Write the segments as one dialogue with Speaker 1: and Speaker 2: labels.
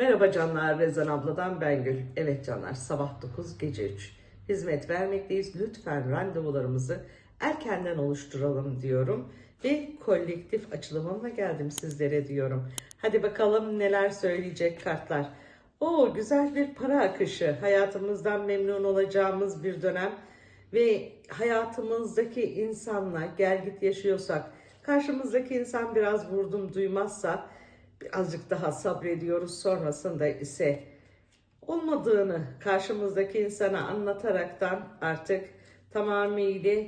Speaker 1: Merhaba canlar, Rezan abladan ben Gül. Evet canlar, sabah 9, gece 3. Hizmet vermekteyiz. Lütfen randevularımızı erkenden oluşturalım diyorum. Ve kolektif açılımımla geldim sizlere diyorum. Hadi bakalım neler söyleyecek kartlar. O güzel bir para akışı. Hayatımızdan memnun olacağımız bir dönem. Ve hayatımızdaki insanla gel git yaşıyorsak, karşımızdaki insan biraz vurdum duymazsa birazcık daha sabrediyoruz. Sonrasında ise olmadığını karşımızdaki insana anlataraktan artık tamamıyla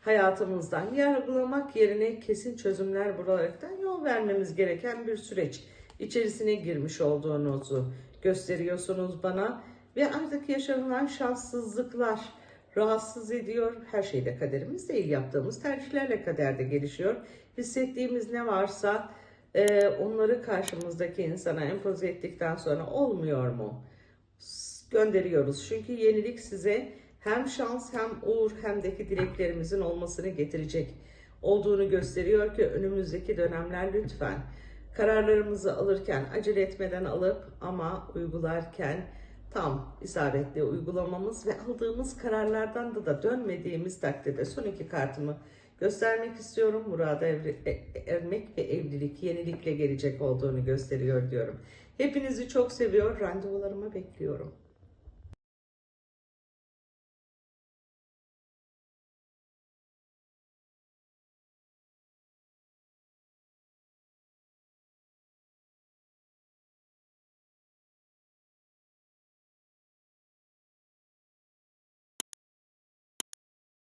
Speaker 1: hayatımızdan yargılamak yerine kesin çözümler bularaktan yol vermemiz gereken bir süreç içerisine girmiş olduğunuzu gösteriyorsunuz bana ve artık yaşanılan şanssızlıklar rahatsız ediyor. Her şeyde kaderimiz değil. Yaptığımız tercihlerle kaderde gelişiyor. Hissettiğimiz ne varsa e, onları karşımızdaki insana empoze ettikten sonra olmuyor mu? Gönderiyoruz. Çünkü yenilik size hem şans hem uğur hem de ki dileklerimizin olmasını getirecek olduğunu gösteriyor ki önümüzdeki dönemler lütfen kararlarımızı alırken acele etmeden alıp ama uygularken tam isabetli uygulamamız ve aldığımız kararlardan da da dönmediğimiz takdirde son iki kartımı göstermek istiyorum. Murada evri- e- ermek ve evlilik yenilikle gelecek olduğunu gösteriyor diyorum. Hepinizi çok seviyor. Randevularımı bekliyorum.